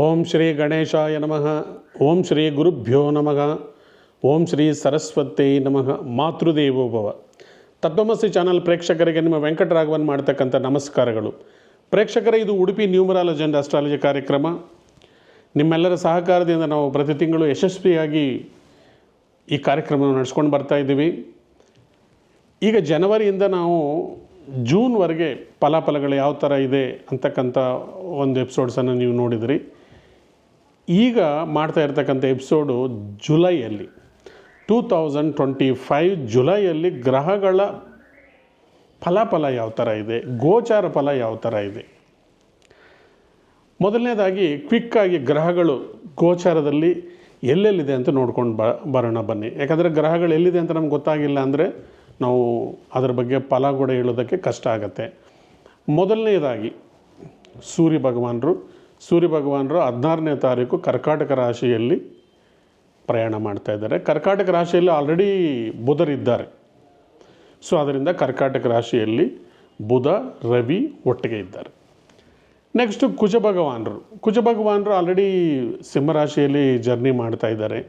ಓಂ ಶ್ರೀ ಗಣೇಶಾಯ ನಮಃ. ಓಂ ಶ್ರೀ ಗುರುಭ್ಯೋ ನಮಃ. ಓಂ ಶ್ರೀ ಸರಸ್ವತಿ ನಮಃ. ಮಾತೃದೇವೋಭವ ತತ್ವಮಸಿ ಚಾನಲ್ ಪ್ರೇಕ್ಷಕರಿಗೆ ನಿಮ್ಮ ವೆಂಕಟರಾಘವನ್ ಮಾಡ್ತಕ್ಕಂಥ ನಮಸ್ಕಾರಗಳು. ಪ್ರೇಕ್ಷಕರೇ, ಇದು ಉಡುಪಿ ನ್ಯೂಮರಾಲಜಿ ಅಂಡ್ ಅಸ್ಟ್ರಾಲಜಿ ಕಾರ್ಯಕ್ರಮ. ನಿಮ್ಮೆಲ್ಲರ ಸಹಕಾರದಿಂದ ನಾವು ಪ್ರತಿ ತಿಂಗಳು ಯಶಸ್ವಿಯಾಗಿ ಈ ಕಾರ್ಯಕ್ರಮವನ್ನು ನಡೆಸ್ಕೊಂಡು ಬರ್ತಾ ಇದ್ದೀವಿ. ಈಗ ಜನವರಿಯಿಂದ ನಾವು ಜೂನ್ವರೆಗೆ ಫಲಾಫಲಗಳು ಯಾವ ಥರ ಇದೆ ಅಂತಕ್ಕಂಥ ಒಂದು ಎಪಿಸೋಡ್ಸನ್ನು ನೀವು ನೋಡಿದ್ರಿ. ಈಗ ಮಾಡ್ತಾ ಇರ್ತಕ್ಕಂಥ ಎಪಿಸೋಡು ಜುಲೈಯಲ್ಲಿ ಟೂ ತೌಸಂಡ್ ಟ್ವೆಂಟಿ ಫೈವ್ ಜುಲೈಯಲ್ಲಿ ಗ್ರಹಗಳ ಫಲಾಫಲ ಯಾವ ಥರ ಇದೆ, ಗೋಚಾರ ಫಲ ಯಾವ ಥರ ಇದೆ. ಮೊದಲನೇದಾಗಿ ಕ್ವಿಕ್ಕಾಗಿ ಗ್ರಹಗಳು ಗೋಚಾರದಲ್ಲಿ ಎಲ್ಲೆಲ್ಲಿದೆ ಅಂತ ನೋಡ್ಕೊಂಡು ಬ, ಬರೋಣ ಬನ್ನಿ. ಯಾಕಂದರೆ ಗ್ರಹಗಳು ಎಲ್ಲಿದೆ ಅಂತ ನಮ್ಗೆ ಗೊತ್ತಾಗಿಲ್ಲ ಅಂದರೆ ನಾವು ಅದರ ಬಗ್ಗೆ ಫಲ ಕೂಡ ಹೇಳೋದಕ್ಕೆ ಕಷ್ಟ ಆಗುತ್ತೆ. ಮೊದಲನೇದಾಗಿ ಸೂರ್ಯ ಭಗವಾನರು ಸೂರ್ಯ ಭಗವಾನರು ಹದಿನಾರನೇ ತಾರೀಕು ಕರ್ಕಾಟಕ ರಾಶಿಯಲ್ಲಿ ಪ್ರಯಾಣ ಮಾಡ್ತಾ ಇದ್ದಾರೆ. ಕರ್ಕಾಟಕ ರಾಶಿಯಲ್ಲಿ ಆಲ್ರೆಡಿ ಬುಧರಿದ್ದಾರೆ ಸೊ ಅದರಿಂದ ಕರ್ಕಾಟಕ ರಾಶಿಯಲ್ಲಿ ಬುಧ, ರವಿ ಒಟ್ಟಿಗೆ ಇದ್ದಾರೆ. ನೆಕ್ಸ್ಟು ಕುಜ ಭಗವಾನರು ಕುಜ ಭಗವಾನರು ಆಲ್ರೆಡಿ ಸಿಂಹರಾಶಿಯಲ್ಲಿ ಜರ್ನಿ ಮಾಡ್ತಾ ಇದ್ದಾರೆ.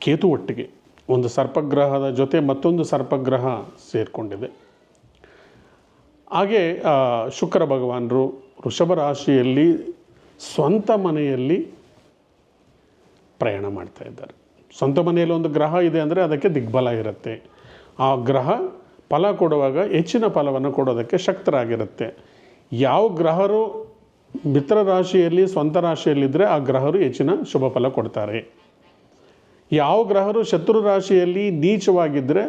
ಕೇತು ಒಟ್ಟಿಗೆ ಒಂದು ಸರ್ಪಗ್ರಹದ ಜೊತೆ ಮತ್ತೊಂದು ಸರ್ಪಗ್ರಹ ಸೇರಿಕೊಂಡಿದೆ. ಹಾಗೆ ಶುಕ್ರ ಭಗವಾನರು ವೃಷಭ ರಾಶಿಯಲ್ಲಿ ಸ್ವಂತ ಮನೆಯಲ್ಲಿ ಪ್ರಯಾಣ ಮಾಡ್ತಾ ಇದ್ದಾರೆ. ಸ್ವಂತ ಮನೆಯಲ್ಲಿ ಒಂದು ಗ್ರಹ ಇದೆ ಅಂದರೆ ಅದಕ್ಕೆ ದಿಗ್ಬಲ ಇರುತ್ತೆ. ಆ ಗ್ರಹ ಫಲ ಕೊಡುವಾಗ ಹೆಚ್ಚಿನ ಫಲವನ್ನು ಕೊಡೋದಕ್ಕೆ ಶಕ್ತರಾಗಿರುತ್ತೆ. ಯಾವ ಗ್ರಹರು ಮಿತ್ರ ರಾಶಿಯಲ್ಲಿ, ಸ್ವಂತ ರಾಶಿಯಲ್ಲಿದ್ದರೆ ಆ ಗ್ರಹರು ಹೆಚ್ಚಿನ ಶುಭ ಫಲ ಕೊಡ್ತಾರೆ. ಯಾವ ಗ್ರಹರು ಶತ್ರು ರಾಶಿಯಲ್ಲಿ ನೀಚವಾಗಿದ್ದರೆ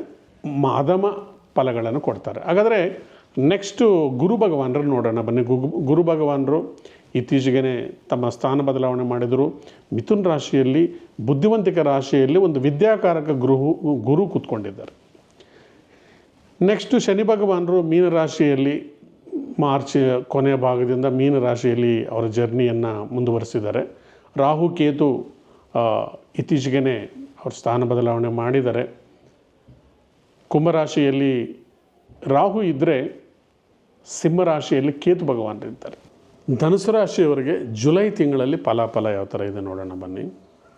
ಮಾಧಮ ಫಲಗಳನ್ನು ಕೊಡ್ತಾರೆ. ಹಾಗಾದರೆ ನೆಕ್ಸ್ಟು ಗುರು ಭಗವಾನರು ನೋಡೋಣ. ಬನ್ನಿ ಗುರು ಭಗವಾನರು ಇತ್ತೀಚೆಗೆ ತಮ್ಮ ಸ್ಥಾನ ಬದಲಾವಣೆ ಮಾಡಿದರು. ಮಿಥುನ್ ರಾಶಿಯಲ್ಲಿ, ಬುದ್ಧಿವಂತಿಕ ರಾಶಿಯಲ್ಲಿ ಒಂದು ವಿದ್ಯಾಕಾರಕ ಗುರು ಗುರು ಕೂತ್ಕೊಂಡಿದ್ದಾರೆ. ನೆಕ್ಸ್ಟು ಶನಿ ಭಗವಾನರು ಮೀನರಾಶಿಯಲ್ಲಿ ಮಾರ್ಚ್ ಕೊನೆಯ ಭಾಗದಿಂದ ಮೀನರಾಶಿಯಲ್ಲಿ ಅವರ ಜರ್ನಿಯನ್ನು ಮುಂದುವರಿಸಿದ್ದಾರೆ. ರಾಹು, ಕೇತು ಇತ್ತೀಚೆಗೆ ಅವ್ರ ಸ್ಥಾನ ಬದಲಾವಣೆ ಮಾಡಿದ್ದಾರೆ. ಕುಂಭರಾಶಿಯಲ್ಲಿ ರಾಹು ಇದ್ದರೆ ಸಿಂಹರಾಶಿಯಲ್ಲಿ ಕೇತು ಭಗವಾನರಿದ್ದಾರೆ ಧನುಸು ರಾಶಿಯವರಿಗೆ ಜುಲೈ ತಿಂಗಳಲ್ಲಿ ಫಲಾಫಲ ಯಾವ ಥರ ಇದೆ ನೋಡೋಣ ಬನ್ನಿ.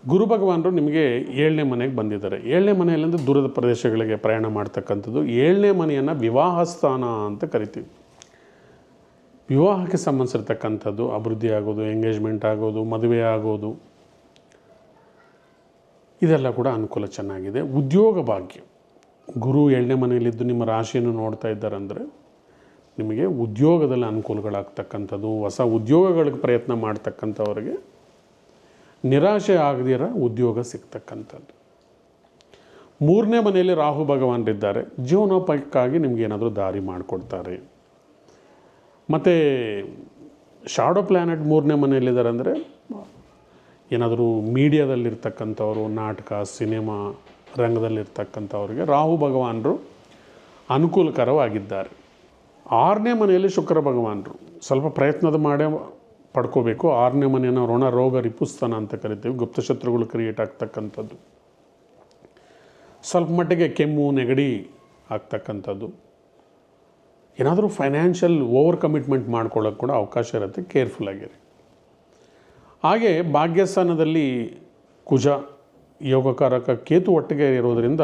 ಗುರು ಭಗವಾನರು ನಿಮಗೆ ಏಳನೇ ಮನೆಗೆ ಬಂದಿದ್ದಾರೆ. ಏಳನೇ ಮನೆಯಲ್ಲಿಂದ ದೂರದ ಪ್ರದೇಶಗಳಿಗೆ ಪ್ರಯಾಣ ಮಾಡ್ತಕ್ಕಂಥದ್ದು. ಏಳನೇ ಮನೆಯನ್ನು ವಿವಾಹ ಸ್ಥಾನ ಅಂತ ಕರಿತೀವಿ. ವಿವಾಹಕ್ಕೆ ಸಂಬಂಧಿಸಿರ್ತಕ್ಕಂಥದ್ದು ಅಭಿವೃದ್ಧಿ ಆಗೋದು ಎಂಗೇಜ್ಮೆಂಟ್ ಆಗೋದು, ಮದುವೆ ಆಗೋದು. ಇದೆಲ್ಲ ಕೂಡ ಅನುಕೂಲ ಚೆನ್ನಾಗಿದೆ. ಉದ್ಯೋಗ ಭಾಗ್ಯ. ಗುರು ಏಳನೇ ಮನೆಯಲ್ಲಿದ್ದು ನಿಮ್ಮ ರಾಶಿಯನ್ನು ನೋಡ್ತಾ ಇದ್ದಾರಂದರೆ ನಿಮಗೆ ಉದ್ಯೋಗದಲ್ಲಿ ಅನುಕೂಲಗಳಾಗ್ತಕ್ಕಂಥದ್ದು, ಹೊಸ ಉದ್ಯೋಗಗಳಿಗೆ ಪ್ರಯತ್ನ ಮಾಡ್ತಕ್ಕಂಥವ್ರಿಗೆ ನಿರಾಶೆ ಆಗದಿರ ಉದ್ಯೋಗ ಸಿಗ್ತಕ್ಕಂಥದ್ದು. ಮೂರನೇ ಮನೆಯಲ್ಲಿ ರಾಹು ಭಗವಾನರಿದ್ದಾರೆ. ಜೀವನೋಪಾಯಕ್ಕಾಗಿ ನಿಮಗೆ ಏನಾದರೂ ದಾರಿ ಮಾಡಿಕೊಡ್ತಾರೆ. ಮತ್ತು ಶಾಡೋ ಪ್ಲ್ಯಾನೆಟ್ ಮೂರನೇ ಮನೆಯಲ್ಲಿದ್ದಾರೆ ಅಂದರೆ ಏನಾದರೂ ಮೀಡಿಯಾದಲ್ಲಿರ್ತಕ್ಕಂಥವ್ರು, ನಾಟಕ, ಸಿನಿಮಾ ರಂಗದಲ್ಲಿರ್ತಕ್ಕಂಥವ್ರಿಗೆ ರಾಹು ಭಗವಾನರು ಅನುಕೂಲಕರವಾಗಿದ್ದಾರೆ. ಆರನೇ ಮನೆಯಲ್ಲಿ ಶುಕ್ರ ಭಗವಾನರು. ಸ್ವಲ್ಪ ಪ್ರಯತ್ನದ ಮಾಡೇ ಪಡ್ಕೋಬೇಕು. ಆರನೇ ಮನೆಯನ್ನು ಋಣ ರೋಗ ರಿಪುಸ್ತನ ಅಂತ ಕರಿತೀವಿ. ಗುಪ್ತಶತ್ರುಗಳು ಕ್ರಿಯೇಟ್ ಆಗ್ತಕ್ಕಂಥದ್ದು. ಸ್ವಲ್ಪ ಮಟ್ಟಿಗೆ ಕೆಮ್ಮು, ನೆಗಡಿ ಆಗ್ತಕ್ಕಂಥದ್ದು. ಏನಾದರೂ ಫೈನಾನ್ಷಿಯಲ್ ಓವರ್ ಕಮಿಟ್ಮೆಂಟ್ ಮಾಡ್ಕೊಳ್ಳೋಕೆ ಕೂಡ ಅವಕಾಶ ಇರುತ್ತೆ. ಕೇರ್ಫುಲ್ ಆಗಿರಿ. ಹಾಗೆ ಭಾಗ್ಯಸ್ಥಾನದಲ್ಲಿ ಕುಜ ಯೋಗಕಾರಕ ಕೇತು ಒಟ್ಟಿಗೆ ಇರೋದರಿಂದ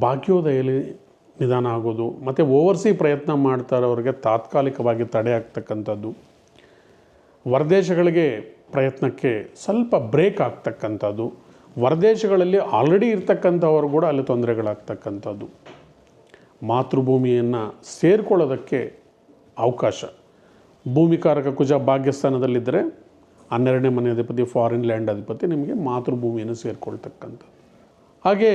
ಭಾಗ್ಯೋದಯಲ್ಲಿ ನಿಧಾನ ಆಗೋದು, ಮತ್ತು ಓವರ್ಸಿ ಪ್ರಯತ್ನ ಮಾಡ್ತಾರವ್ರಿಗೆ ತಾತ್ಕಾಲಿಕವಾಗಿ ತಡೆ ಆಗ್ತಕ್ಕಂಥದ್ದು. ಹೊರದೇಶಗಳಿಗೆ ಪ್ರಯತ್ನಕ್ಕೆ ಸ್ವಲ್ಪ ಬ್ರೇಕ್ ಆಗ್ತಕ್ಕಂಥದ್ದು. ಹೊರದೇಶಗಳಲ್ಲಿ ಆಲ್ರೆಡಿ ಇರ್ತಕ್ಕಂಥವ್ರು ಕೂಡ ಅಲ್ಲಿ ತೊಂದರೆಗಳಾಗ್ತಕ್ಕಂಥದ್ದು. ಮಾತೃಭೂಮಿಯನ್ನು ಸೇರ್ಕೊಳ್ಳೋದಕ್ಕೆ ಅವಕಾಶ. ಭೂಮಿಕಾರಕ ಕುಜ ಭಾಗ್ಯಸ್ಥಾನದಲ್ಲಿದ್ದರೆ ಹನ್ನೆರಡನೇ ಮನೆ ಅಧಿಪತಿ ಫಾರಿನ್ ಲ್ಯಾಂಡ್ ಅಧಿಪತಿ ನಿಮಗೆ ಮಾತೃಭೂಮಿಯನ್ನು ಸೇರಿಕೊಳ್ತಕ್ಕಂಥದ್ದು. ಹಾಗೇ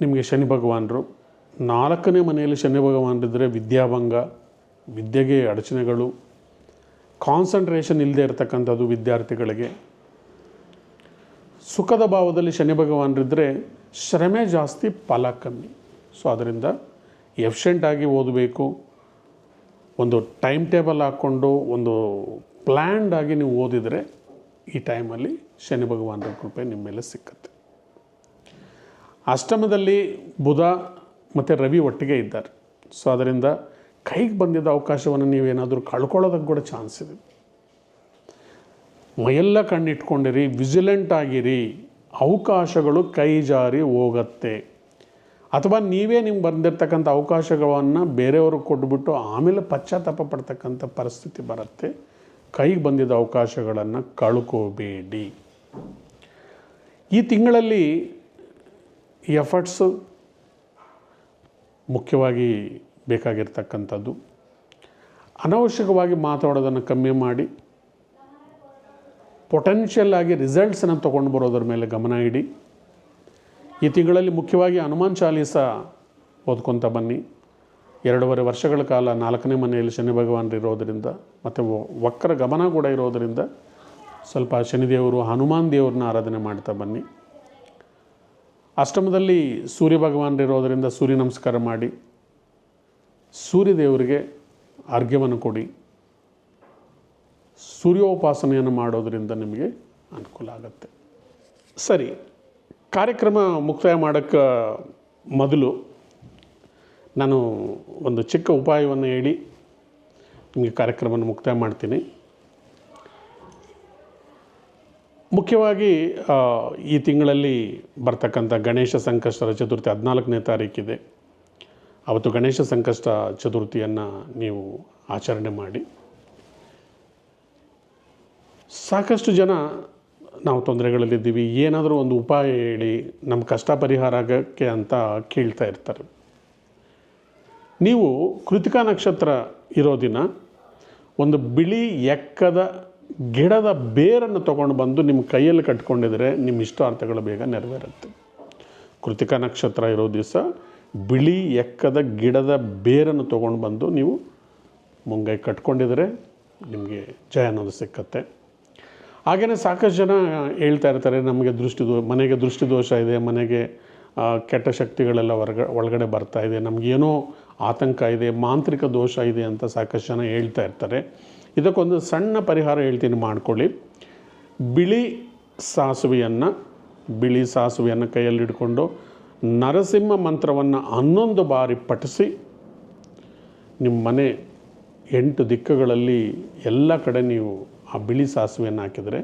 ನಿಮಗೆ ಶನಿ ಭಗವಾನರು ನಾಲ್ಕನೇ ಮನೆಯಲ್ಲಿ ಶನಿ ಭಗವಾನರಿದ್ದರೆ ವಿದ್ಯಾಭಂಗ, ವಿದ್ಯೆಗೆ ಅಡಚಣೆಗಳು ಕಾನ್ಸಂಟ್ರೇಷನ್ ಇಲ್ಲದೆ ಇರತಕ್ಕಂಥದ್ದು ವಿದ್ಯಾರ್ಥಿಗಳಿಗೆ. ಸುಖದ ಭಾವದಲ್ಲಿ ಶನಿ ಭಗವಾನರಿದ್ದರೆ ಶ್ರಮೆ ಜಾಸ್ತಿ, ಫಲ ಕಮ್ಮಿ. ಸೊ ಅದರಿಂದ ಎಫಿಷೆಂಟ್ ಆಗಿ ಓದಬೇಕು. ಒಂದು ಟೈಮ್ ಟೇಬಲ್ ಹಾಕ್ಕೊಂಡು, ಒಂದು ಪ್ಲ್ಯಾಂಡ್ ಆಗಿ ನೀವು ಓದಿದರೆ ಈ ಟೈಮಲ್ಲಿ ಶನಿ ಭಗವಾನರ ಕೃಪೆ ನಿಮ್ಮ ಮೇಲೆ ಸಿಕ್ಕತ್ತೆ. ಅಷ್ಟಮದಲ್ಲಿ ಬುಧ ಮತ್ತು ರವಿ ಒಟ್ಟಿಗೆ ಇದ್ದಾರೆ. ಸೊ ಅದರಿಂದ ಕೈಗೆ ಬಂದಿದ್ದ ಅವಕಾಶವನ್ನು ನೀವೇನಾದರೂ ಕಳ್ಕೊಳ್ಳೋದಕ್ಕೆ ಕೂಡ ಚಾನ್ಸ್ ಇದೆ. ಮೈಯೆಲ್ಲ ಕಣ್ಣಿಟ್ಕೊಂಡಿರಿ ವಿಜಿಲೆಂಟ್ ಆಗಿರಿ. ಅವಕಾಶಗಳು ಕೈ ಜಾರಿ ಹೋಗತ್ತೆ. ಅಥವಾ ನೀವೇ ನಿಮ್ಗೆ ಬಂದಿರತಕ್ಕಂಥ ಅವಕಾಶಗಳನ್ನು ಬೇರೆಯವ್ರಿಗೆ ಕೊಟ್ಬಿಟ್ಟು ಆಮೇಲೆ ಪಶ್ಚಾತ್ತಾಪ ಪಡ್ತಕ್ಕಂಥ ಪರಿಸ್ಥಿತಿ ಬರುತ್ತೆ. ಕೈಗೆ ಬಂದಿದ್ದ ಅವಕಾಶಗಳನ್ನು ಕಳ್ಕೋಬೇಡಿ. ಈ ತಿಂಗಳಲ್ಲಿ ಎಫರ್ಟ್ಸು ಮುಖ್ಯವಾಗಿ ಬೇಕಾಗಿರ್ತಕ್ಕಂಥದ್ದು. ಅನವಶ್ಯಕವಾಗಿ ಮಾತಾಡೋದನ್ನು ಕಮ್ಮಿ ಮಾಡಿ ಪೊಟೆನ್ಷಿಯಲ್ ಆಗಿ ರಿಸಲ್ಟ್ಸನ್ನು ತೊಗೊಂಡು ಬರೋದ್ರ ಮೇಲೆ ಗಮನ ಇಡಿ. ಈ ತಿಂಗಳಲ್ಲಿ ಮುಖ್ಯವಾಗಿ ಹನುಮಾನ್ ಚಾಲೀಸ ಓದ್ಕೊತ ಬನ್ನಿ. ಎರಡೂವರೆ ವರ್ಷಗಳ ಕಾಲ ನಾಲ್ಕನೇ ಮನೆಯಲ್ಲಿ ಶನಿ ಭಗವಾನರು ಇರೋದರಿಂದ, ಮತ್ತು ವಕ್ರ ಗಮನ ಕೂಡ ಇರೋದರಿಂದ ಸ್ವಲ್ಪ ಶನಿದೇವರು ಹನುಮಾನ್ ದೇವ್ರನ್ನ ಆರಾಧನೆ ಮಾಡ್ತಾ ಬನ್ನಿ. ಅಷ್ಟಮದಲ್ಲಿ ಸೂರ್ಯ ಭಗವಾನರಿರೋದರಿಂದ ಸೂರ್ಯ ನಮಸ್ಕಾರ ಮಾಡಿ ಸೂರ್ಯದೇವರಿಗೆ ಅರ್ಘ್ಯವನ್ನು ಕೊಡಿ. ಸೂರ್ಯೋಪಾಸನೆಯನ್ನು ಮಾಡೋದರಿಂದ ನಿಮಗೆ ಅನುಕೂಲ ಆಗುತ್ತೆ. ಸರಿ, ಕಾರ್ಯಕ್ರಮ ಮುಕ್ತಾಯ ಮಾಡೋಕ್ಕೆ ಮೊದಲು ನಾನು ಒಂದು ಚಿಕ್ಕ ಉಪಾಯವನ್ನು ಹೇಳಿ ನಿಮಗೆ ಕಾರ್ಯಕ್ರಮವನ್ನು ಮುಕ್ತಾಯ ಮಾಡ್ತೀನಿ. ಮುಖ್ಯವಾಗಿ ಈ ತಿಂಗಳಲ್ಲಿ ಬರ್ತಕ್ಕಂಥ ಗಣೇಶ ಸಂಕಷ್ಟರ ಚತುರ್ಥಿ ಹದಿನಾಲ್ಕನೇ ತಾರೀಕಿದೆ. ಅವತ್ತು ಗಣೇಶ ಸಂಕಷ್ಟ ಚತುರ್ಥಿಯನ್ನು ನೀವು ಆಚರಣೆ ಮಾಡಿ. ಸಾಕಷ್ಟು ಜನ ನಾವು ತೊಂದರೆಗಳಲ್ಲಿದ್ದೀವಿ. ಏನಾದರೂ ಒಂದು ಉಪಾಯ ಹೇಳಿ, ನಮ್ಮ ಕಷ್ಟ ಪರಿಹಾರ ಆಗೋಕ್ಕೆ ಅಂತ ಕೇಳ್ತಾ ಇರ್ತಾರೆ. ನೀವು ಕೃತಿಕಾ ನಕ್ಷತ್ರ ಇರೋ ದಿನ ಒಂದು ಬಿಳಿ ಎಕ್ಕದ ಗಿಡದ ಬೇರನ್ನು ತಗೊಂಡು ಬಂದು ನಿಮ್ಮ ಕೈಯಲ್ಲಿ ಕಟ್ಕೊಂಡಿದ್ರೆ ನಿಮ್ಮ ಇಷ್ಟಾರ್ಥಗಳು ಬೇಗ ನೆರವೇರುತ್ತೆ. ಕೃತಿಕ ನಕ್ಷತ್ರ ಇರೋ ದಿವಸ ಬಿಳಿ ಎಕ್ಕದ ಗಿಡದ ಬೇರನ್ನು ತೊಗೊಂಡು ಬಂದು ನೀವು ಮುಂಗೈ ಕಟ್ಕೊಂಡಿದ್ರೆ ನಿಮಗೆ ಜಯ ಅನ್ನೋದು ಸಿಕ್ಕತ್ತೆ. ಹಾಗೆಯೇ ಸಾಕಷ್ಟು ಜನ ಹೇಳ್ತಾ ಇರ್ತಾರೆ, ನಮಗೆ ದೃಷ್ಟಿ ದೋ, ಮನೆಗೆ ದೃಷ್ಟಿ ದೋಷ ಇದೆ, ಮನೆಗೆ ಕೆಟ್ಟ ಶಕ್ತಿಗಳೆಲ್ಲ ಹೊರಗ, ಒಳಗಡೆ ಬರ್ತಾ ಇದೆ ನಮಗೇನೋ ಆತಂಕ ಇದೆ, ಮಾಂತ್ರಿಕ ದೋಷ ಇದೆ ಅಂತ ಸಾಕಷ್ಟು ಜನ ಹೇಳ್ತಾ ಇರ್ತಾರೆ. ಇದಕ್ಕೊಂದು ಸಣ್ಣ ಪರಿಹಾರ ಹೇಳ್ತೀನಿ ಮಾಡ್ಕೊಳ್ಳಿ. ಬಿಳಿ ಸಾಸುವೆಯನ್ನು ಬಿಳಿ ಸಾಸುವೆಯನ್ನು ಕೈಯಲ್ಲಿಡ್ಕೊಂಡು ನರಸಿಂಹ ಮಂತ್ರವನ್ನು ಹನ್ನೊಂದು ಬಾರಿ ಪಠಿಸಿ ನಿಮ್ಮ ಮನೆ ಎಂಟು ದಿಕ್ಕುಗಳಲ್ಲಿ ಎಲ್ಲ ಕಡೆ ನೀವು ಆ ಬಿಳಿ ಸಾಸುವೆಯನ್ನು ಹಾಕಿದರೆ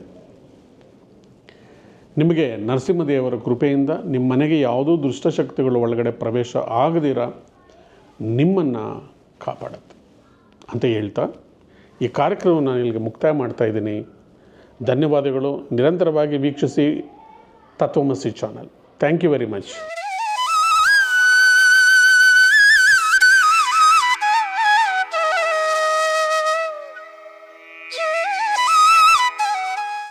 ನಿಮಗೆ ನರಸಿಂಹದೇವರ ಕೃಪೆಯಿಂದ ನಿಮ್ಮ ಮನೆಗೆ ಯಾವುದೂ ದುಷ್ಟಶಕ್ತಿಗಳು ಒಳಗಡೆ ಪ್ರವೇಶ ಆಗದಿರ ನಿಮ್ಮನ್ನು ಕಾಪಾಡುತ್ತೆ ಅಂತ ಹೇಳ್ತಾ ಈ ಕಾರ್ಯಕ್ರಮವನ್ನು ನಾನು ಇಲ್ಲಿಗೆ ಮುಕ್ತಾಯ ಮಾಡ್ತಾ ಇದ್ದೀನಿ. ಧನ್ಯವಾದಗಳು. ನಿರಂತರವಾಗಿ ವೀಕ್ಷಿಸಿ Tatvamasi channel. Thank you very much